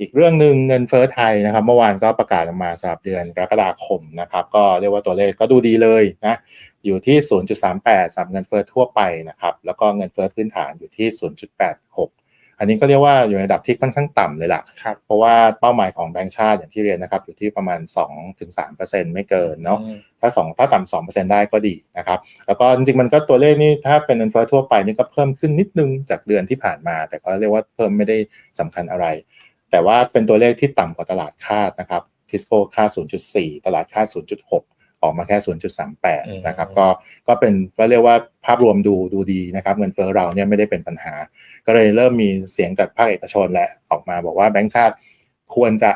อีกเรื่องหนึ่งเงินเฟ้อไทยนะครับ เมื่อวานก็ประกาศออกมาสำหรับเดือนกรกฎาคมนะครับ ก็เรียกว่าตัวเลขก็ดูดีเลยนะอยู่ที่ 0.38สำหรับเงินเฟ้อทั่วไปนะครับ แล้วก็เงินเฟ้อพื้นฐานอยู่ที่ 0.86 อันนี้ก็เรียกว่าอยู่ในระดับที่ค่อนข้างต่ำเลยล่ะครับเพราะว่าเป้าหมายของแบงก์ชาติอย่างที่เรียนนะครับ อยู่ที่ประมาณ 2-3%ไม่เกินเนาะถ้าสองถ้าต่ำสองเปอร์เซ็นได้ก็ดีนะครับ แล้วก็จริงๆมันก็ตัวเลขนี่ถ้าเป็นเงินเฟ้อทั่วไปนี่ก็เพิ่มขึ้นนิดนึงจากเดือนที่ผ่านมา แต่ก็เรียกว่าเพิ่มไม่ได้สำคัญอะไร แต่ว่าเป็นตัวเลขที่ต่ำกว่าตลาดคาดนะครับทิสโก้คาด0.4 ตลาดคาด0.6 ออกมาแค่ 0.38 นะครับ ก็ ก็เป็นก็เรียกว่าภาพรวมดูดูดีนะครับ เงินเฟ้อเราเนี่ยไม่ได้เป็นปัญหา ก็เลยเริ่มมีเสียงจากภาคเอกชนและออกมาบอกว่าแบงก์ชาติควรจะ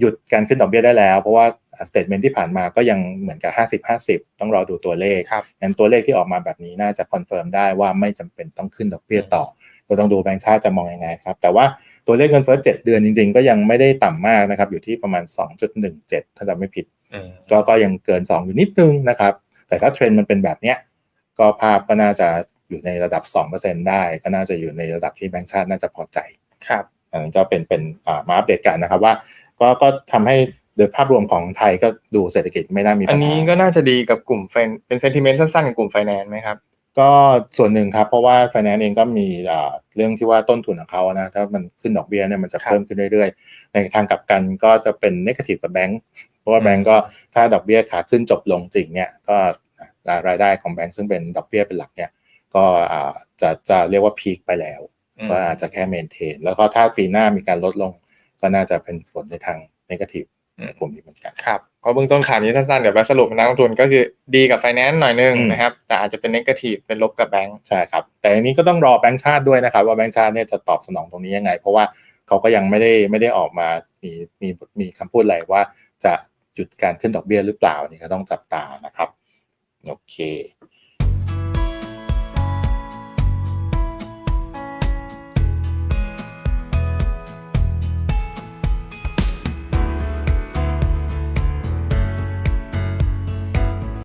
หยุดการขึ้นดอกเบี้ยได้แล้ว เพราะว่าสเตทเมนที่ผ่านมาก็ยังเหมือนกับ 50-50 ต้องรอดูตัวเลขครับงั้นตัวเลขที่ออกมาแบบนี้น่าจะคอนเฟิร์มได้ว่าไม่จำเป็นต้องขึ้นดอกเบี้ยต่อ ก็ต้องดูแบงก์ชาติจะมองยังไงครับ แต่ว่า ตัวเลขเงินเฟ้อ7เดือนจริง ๆ ก็ยังไม่ได้ต่ำมากนะครับ อยู่ที่ประมาณ 2.17 ถ้าจำไม่ผิดอืมก็ก็ยังเกิน 2 อยู่นิดนึงนะครับ แต่ถ้าเทรนด์มันเป็นแบบเนี้ยก็ภาพก็น่าจะอยู่ในระดับ 2%ได้ ก็น่าจะอยู่ในระดับที่แบงก์ชาติน่าจะพอใจครับอันนั้นก็เป็นเป็นอ่ามาอัปเดตกันนะครับว่า ก็ก็ทำให้โดยภาพรวมของไทยก็ดูเศรษฐกิจไม่น่ามีอัปันญหานี้ก็น่าจะดีกับกลุ่มไฟเป็นเซนติเมนต์สั้นๆของกลุ่มไฟแนนซ์ไหมครับ ก็ส่วนหนึ่งครับ เพราะว่า Finance เองก็มีอ่าเรื่องที่ว่าต้นทุนของเขานะถ้ามันขึ้นดอกเบี้ยเนี่ยมันจะครับเพิ่มขึ้นเรื่อยๆ ในทางกลับกันก็จะเป็นน a t i v e กับแบงก์เพราะว่าอืมแบงก์ก็ถ้าดอกเบี้ยขาขึ้นจบลงจริงเนี่ยก็รายได้ของแบงก์ซึ่งเป็นดอกเบี้ยเป็นหลักเนี่ยก็อ่าจะจะเรียกว่าพีคไปแล้วอืมก็อาจจะแค่เมนเทน แล้วก็ถ้าปีหน้ามีการลดลง ก็น่าจะเป็นผลในทางน a t i v e อืม กับกลุ่มนี้เหมือนกันครับเพราะเบื้องต้นข่าวนี้สั้นๆ เดี๋ยวไปสรุปนักลงทุนก็คือดีกับไฟแนนซ์หน่อยนึงอืมนะครับ แต่อาจจะเป็นน a ก a ทีฟเป็นลบกับแบงก์ใช่ครับ แต่อันนี้ก็ต้องรอแบงก์ชาติด้วยนะครับ ว่าแบงก์ชาติเนี่ยจะตอบสนองตรงนี้ยังไง เพราะว่าเขาก็ยังไม่ได้ไม่ได้ออกมามีมีมีคำพูดอะไรว่าจะหยุดการขึ้นดอกเบี้ยหรือเปล่านี่ก็ต้องจับตานะครับโอเค